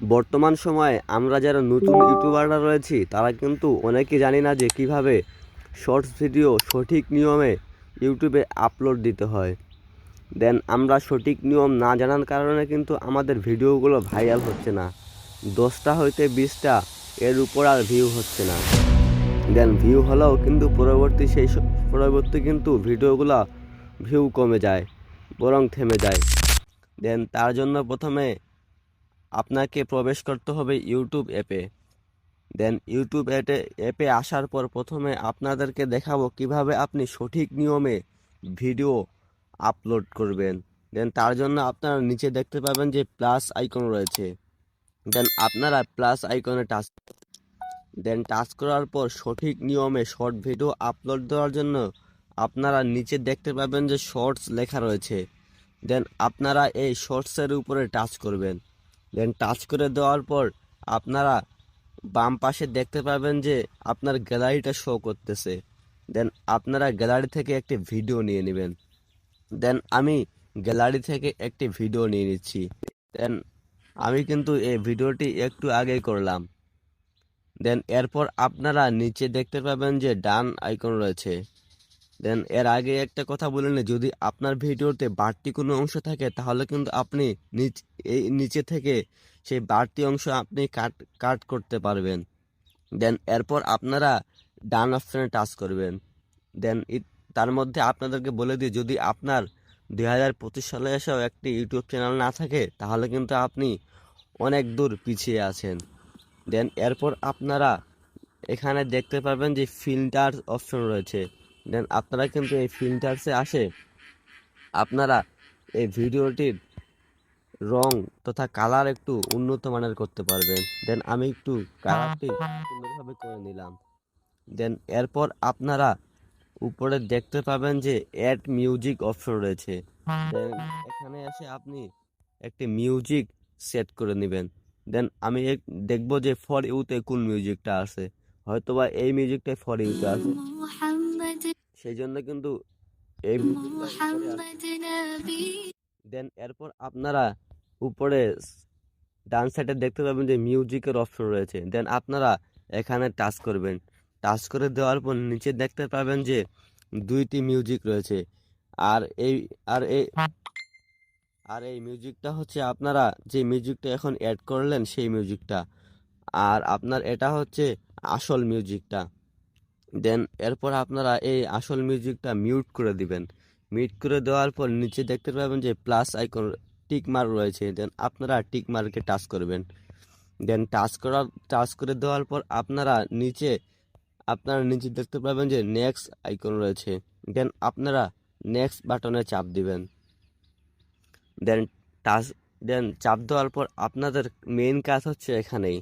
বর্তমান সময়ে আমরা যারা নতুন ইউটিউবাররা রয়েছি, তারা কিন্তু অনেকে জানি না যে কীভাবে শর্টস ভিডিও সঠিক নিয়মে ইউটিউবে আপলোড দিতে হয়। দেন আমরা সঠিক নিয়ম না জানার কারণে কিন্তু আমাদের ভিডিওগুলো ভাইরাল হচ্ছে না। দশটা হইতে বিশটা এর উপর আর ভিউ হচ্ছে না। দেন ভিউ হলেও কিন্তু পরবর্তী সেই পরবর্তী কিন্তু ভিডিওগুলো ভিউ কমে যায়, বরং থেমে যায়। দেন তার জন্য প্রথমে আপনাকে প্রবেশ করতে হবে ইউটিউব অ্যাপে দেন ইউটিউব অ্যাপে অ্যাপে আসার পর প্রথমে আপনাদেরকে দেখাবো কীভাবে আপনি সঠিক নিয়মে ভিডিও আপলোড করবেন। দেন তার জন্য আপনারা নিচে দেখতে পাবেন যে প্লাস আইকন রয়েছে। দেন আপনারা প্লাস আইকনে টাচ দেন টাচ করার পর সঠিক নিয়মে শর্ট ভিডিও আপলোড দেওয়ার জন্য আপনারা নিচে দেখতে পাবেন যে শর্টস লেখা রয়েছে। দেন আপনারা এই শর্টসের উপরে টাচ করবেন। দেন টাচ করে দেওয়ার পর আপনারা বাম পাশে দেখতে পাবেন যে আপনার গ্যালারিটা শো করতেছে। দেন আপনারা গ্যালারি থেকে একটি ভিডিও নিয়ে নেবেন। দেন আমি গ্যালারি থেকে একটি ভিডিও নিয়ে নিচ্ছি। দেন আমি কিন্তু এই ভিডিওটি একটু আগেই করলাম। দেন এরপর আপনারা নিচে দেখতে পাবেন যে ডান আইকন রয়েছে। দেন এর আগে একটা কথা বলে নিই যদি আপনার ভিডিওতে বাড়তি কোনো অংশ থাকে, তাহলে কিন্তু আপনি নিচ, এই নিচে থেকে সেই বাড়তি অংশ আপনি কাট কাট করতে পারবেন। দেন এরপর আপনারা ডান অপশানে টাচ করবেন। দেন তার মধ্যে আপনাদেরকে বলে দিই, যদি আপনার দুই হাজার পঁচিশ সালে এসেও একটি ইউটিউব চ্যানেল না থাকে, তাহলে কিন্তু আপনি অনেক দূর পিছিয়ে আছেন। দেন এরপর আপনারা এখানে দেখতে পারবেন যে ফিল্টার অপশন রয়েছে। দেন আপনারা কিন্তু এই ফিল্টার্সে আসে। আপনারা এই ভিডিওটির রং তথা কালার একটু উন্নত মানের করতে পারবেন। দেন আমি একটু কালারটি সুন্দরভাবে করে নিলাম। দেন এরপর আপনারা উপরে দেখতে পাবেন যে অ্যাড মিউজিক অপশন রয়েছে। দেন এখানে এসে আপনি একটি মিউজিক সেট করে নেবেন। দেন আমি দেখব যে ফর ইউতে কোন মিউজিকটা আছে। হয়তোবা এই মিউজিকটাই ফর ইউতে আছে। সেই জন্য কিন্তু এই দেন এরপর আপনারা উপরে ডান সাইডে দেখতে পাবেন যে মিউজিকের অপশন রয়েছে। দেন আপনারা এখানে টাচ করবেন। টাচ করে দেওয়ার পর নিচে দেখতে পাবেন যে দুইটি মিউজিক রয়েছে। আর এই আর এই আর এই মিউজিকটা হচ্ছে আপনারা যে মিউজিকটা এখন অ্যাড করলেন সেই মিউজিকটা। আর আপনার এটা হচ্ছে আসল মিউজিকটা। দেন এরপর আপনারা এই আসল মিউজিকটা মিউট করে দিবেন। মিউট করে দেওয়ার পর নিচে দেখতে পাবেন যে প্লাস আইকন টিক মার্ক রয়েছে। দেন আপনারা টিক মার্কে টাচ করবেন। দেন টাচ করার টাচ করে দেওয়ার পর আপনারা নিচে আপনারা নিচে দেখতে পাবেন যে নেক্সট আইকন রয়েছে। দেন আপনারা নেক্সট বাটনে চাপ দিবেন। দেন টাচ দেন চাপ দেওয়ার পর আপনাদের মেইন কাজ হচ্ছে এখানেই।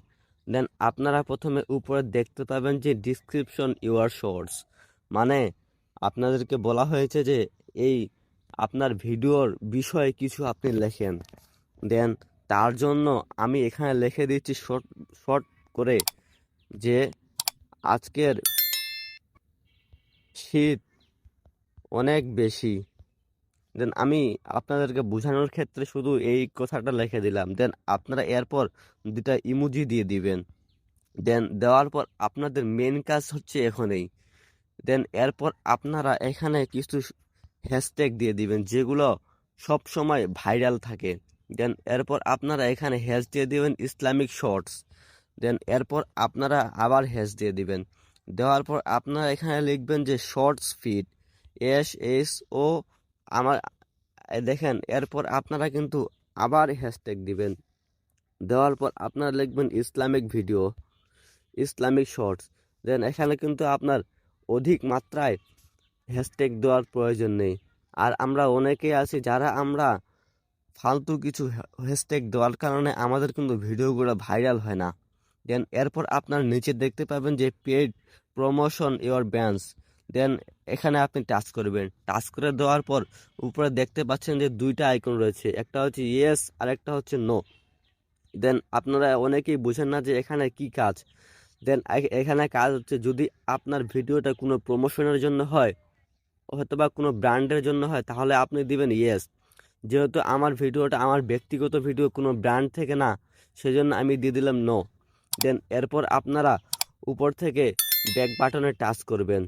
দেন আপনারা প্রথমে উপরে দেখতে পাবেন যে ডিসক্রিপশন ইউর শর্টস মানে আপনাদেরকে বলা হয়েছে যে এই আপনার ভিডিওর বিষয়ে কিছু আপনি লেখেন। দেন তার জন্য আমি এখানে লিখে দিচ্ছি শর্ট শর্ট করে যে আজকের শীত অনেক বেশি। দেন আমি আপনাদেরকে বোঝানোর ক্ষেত্রে শুধু এই কথাটা লিখে দিলাম। দেন আপনারা এরপর দুটা ইমোজি দিয়ে দিবেন। দেন দেওয়ার পর আপনাদের মেন কাজ হচ্ছে এখনই। দেন এরপর আপনারা এখানে কিছু হ্যাশট্যাগ দিয়ে দিবেন, যেগুলো সব সময় ভাইরাল থাকে। দেন এরপর আপনারা এখানে হ্যাশ দিয়ে দিবেন ইসলামিক শর্টস দেন এরপর আপনারা আবার হ্যাশ দিয়ে দিবেন। দেওয়ার পর আপনারা এখানে লিখবেন যে শর্টস ফিড এস এস ও আমার দেখেন, এরপর আপনারা কিন্তু আবার হ্যাশট্যাগ দিবেন। দেওয়ার পর আপনারা লিখবেন Islamic video, Islamic shorts. Then এখানে কিন্তু আপনার অধিক মাত্রায় হ্যাশট্যাগ দেওয়ার প্রয়োজন নেই। আর আমরা অনেকেই আছি যারা আমরা ফালতু কিছু হ্যাশট্যাগ দেওয়ার কারণে আমাদের কিন্তু ভিডিওগুলো ভাইরাল হয় না। দেন এরপর আপনার নিচে দেখতে পাবেন যে paid promotion your bans then এখানে আপনি টাচ করবেন। টাচ করে দেওয়ার পর উপরে দেখতে পাচ্ছেন যে দুইটা আইকন রয়েছে। একটা হচ্ছে ইয়েস, আর একটা হচ্ছে নো। দেন আপনারা অনেকেই বুঝেন না যে এখানে কি কাজ। দেন এখানে কাজ হচ্ছে যদি আপনার ভিডিওটা কোনো প্রমোশনের জন্য হয় হয়তো বা কোনো ব্র্যান্ডের জন্য হয়, তাহলে আপনি দিবেন ইয়েস। যেহেতু আমার ভিডিওটা আমার ব্যক্তিগত ভিডিও কোনো ব্র্যান্ড থেকে না, সেজন্য আমি দিয়ে দিলাম নো। দেন এরপর আপনারা উপর থেকে ব্যাক বাটনে টাচ করবেন।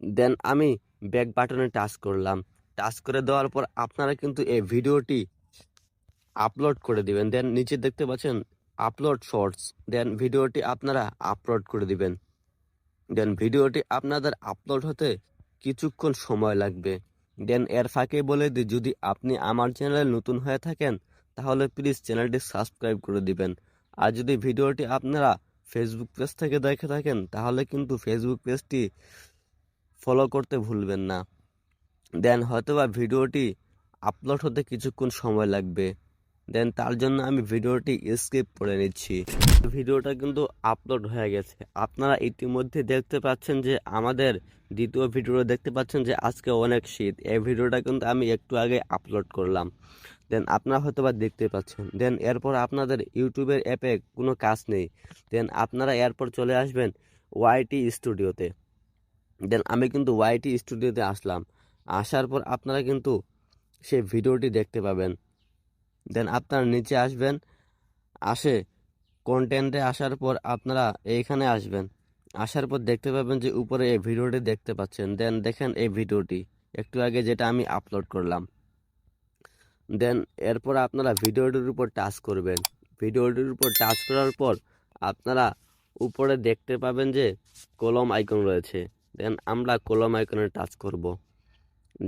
দেন আমি ব্যাক বাটনে টাচ করলাম। টাচ করে দেওয়ার পর আপনারা কিন্তু এই ভিডিওটি আপলোড করে দিবেন। দেন নিচে দেখতে পাচ্ছেন আপলোড শর্টস দেন ভিডিওটি আপনারা আপলোড করে দিবেন। দেন ভিডিওটি আপনাদের আপলোড হতে কিছুক্ষণ সময় লাগবে। দেন এর ফাঁকে বলে দিই যদি আপনি আমার চ্যানেলে নতুন হয়ে থাকেন, তাহলে প্লিজ চ্যানেলটি সাবস্ক্রাইব করে দিবেন। আর যদি ভিডিওটি আপনারা ফেসবুক পেজ থেকে দেখে থাকেন, তাহলে কিন্তু ফেসবুক পেজটি ফলো করতে ভুলবেন না। দেন হয়তোবা ভিডিওটি আপলোড হতে কিছুক্ষণ সময় লাগবে। দেন তার জন্য আমি ভিডিওটি স্কিপ করে নিচ্ছি। ভিডিওটা কিন্তু আপলোড হয়ে গেছে। আপনারা ইতিমধ্যে দেখতে পাচ্ছেন যে আমাদের দ্বিতীয় ভিডিও দেখতে পাচ্ছেন যে আজকে অনেক শীত। এই ভিডিওটা কিন্তু আমি একটু আগে আপলোড করলাম। দেন আপনারা হয়তো বা দেখতে পাচ্ছেন। দেন এরপর আপনাদের ইউটিউবের অ্যাপে কোনো কাজ নেই। দেন আপনারা এরপর চলে আসবেন ওয়াইটি স্টুডিওতে দেন আমি কিন্তু ওয়াইটি স্টুডিওতে আসলাম। আসার পর আপনারা কিন্তু সেই ভিডিওটি দেখতে পাবেন। দেন আপনারা নিচে আসবেন। আসে কন্টেন্টে আসার পর আপনারা এইখানে আসবেন। আসার পর দেখতে পাবেন যে উপরে এই ভিডিওটি দেখতে পাচ্ছেন। দেন দেখেন এই ভিডিওটি। একটু আগে যেটা আমি আপলোড করলাম। দেন এরপর আপনারা ভিডিওটির উপর টাচ করবেন। ভিডিওটির উপর টাচ করার পর আপনারা উপরে দেখতে পাবেন যে কলম আইকন রয়েছে। দেন আমরা কলম আইকনে টাচ করব।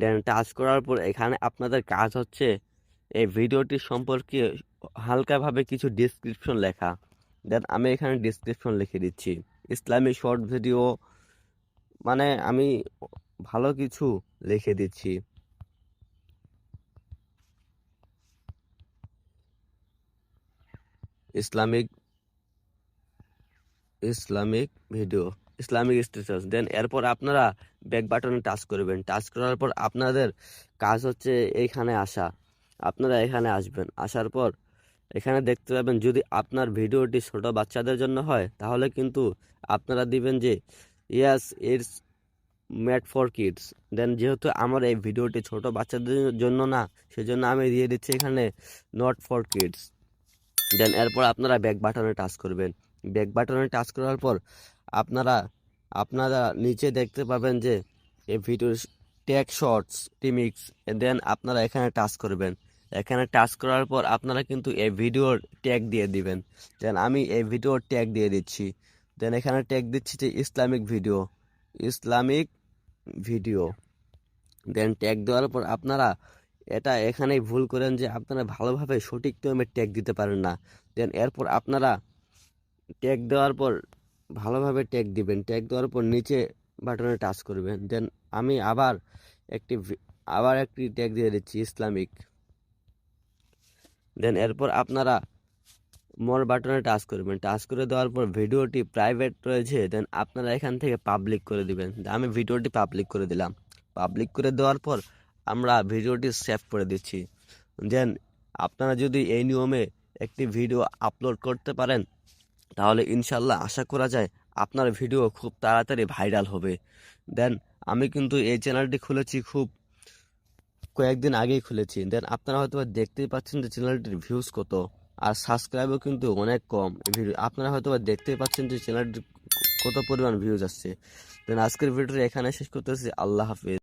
দেন টাচ করার পর এখানে আপনাদের কাজ হচ্ছে এই ভিডিওটি সম্পর্কে হালকাভাবে কিছু ডিসক্রিপশন লেখা। দেন আমি এখানে ডিসক্রিপশন লিখে দিচ্ছি। ইসলামিক শর্ট ভিডিও মানে আমি ভালো কিছু লিখে দিচ্ছি। Islamic Islamic video Islamic status then এরপর আপনারা ব্যাক বাটনে টাচ করবেন। টাচ করার পর আপনাদের কাজ হচ্ছে এইখানে আসা। আপনারা এখানে আসবেন। আসার পর এখানে দেখতে পাবেন যদি আপনার ভিডিওটি ছোট বাচ্চাদের জন্য হয়, তাহলে কিন্তু আপনারা দিবেন যে yes it's made for kids then যেহেতু আমার এই ভিডিওটি ছোট বাচ্চাদের জন্য না, সেজন্য আমি দিয়ে দিচ্ছি এখানে নট ফর কিডস দেন এরপর আপনারা ব্যাক বাটনে টাচ করবেন। ব্যাক বাটনে টাচ করার পর আপনারা আপনারা নিচে দেখতে পাবেন যে এই ভিডিওর ট্যাগ শর্টস টিমিক্স দেন আপনারা এখানে টাচ করবেন। এখানে টাচ করার পর আপনারা কিন্তু এই ভিডিওর ট্যাগ দিয়ে দিবেন। দেন আমি এই ভিডিওর ট্যাগ দিয়ে দিচ্ছি। দেন এখানে ট্যাগ দিচ্ছি যে Islamic video Islamic video then tag দেওয়ার পর আপনারা এটা এখানেই ভুল করেন যে আপনারা ভালোভাবে সঠিক নিয়মে ট্যাগ দিতে পারেন না। দেন এরপর আপনারা ট্যাগ দেওয়ার পর ভালোভাবে ট্যাগ দিবেন। ট্যাগ দেওয়ার পর নিচে বাটনে টাচ করবেন। দেন আমি আবার একটি আবার একটি ট্যাগ দিয়ে দিচ্ছি, ইসলামিক। দেন এরপর আপনারা মোর বাটনে টাচ করবেন। টাচ করে দেওয়ার পর ভিডিওটি প্রাইভেট রয়েছে দেন আপনারা এখান থেকে পাবলিক করে দিবেন। আমি ভিডিওটি পাবলিক করে দিলাম। পাবলিক করে দেওয়ার পর আমরা ভিডিওটি সেভ করে দিচ্ছি। দেন আপনারা যদি এই নিয়মে একটি ভিডিও আপলোড করতে পারেন তাহলে ইনশাল্লাহ আশা করা যায় আপনার ভিডিও খুব তাড়াতাড়ি ভাইরাল হবে। দেন আমি কিন্তু এই চ্যানেলটি খুলেছি খুব কয়েকদিন আগেই খুলেছি। দেন আপনারা হয়তো দেখতেই পাচ্ছেন যে চ্যানেলটির ভিউজ কত আর সাবস্ক্রাইবও কিন্তু অনেক কম। ভিডিও আপনারা হয়তো দেখতেই পাচ্ছেন যে চ্যানেলটির কত পরিমাণ ভিউজ আসছে। দেন আজকের ভিডিওটি এখানে শেষ করতেছি। আল্লাহ হাফিজ।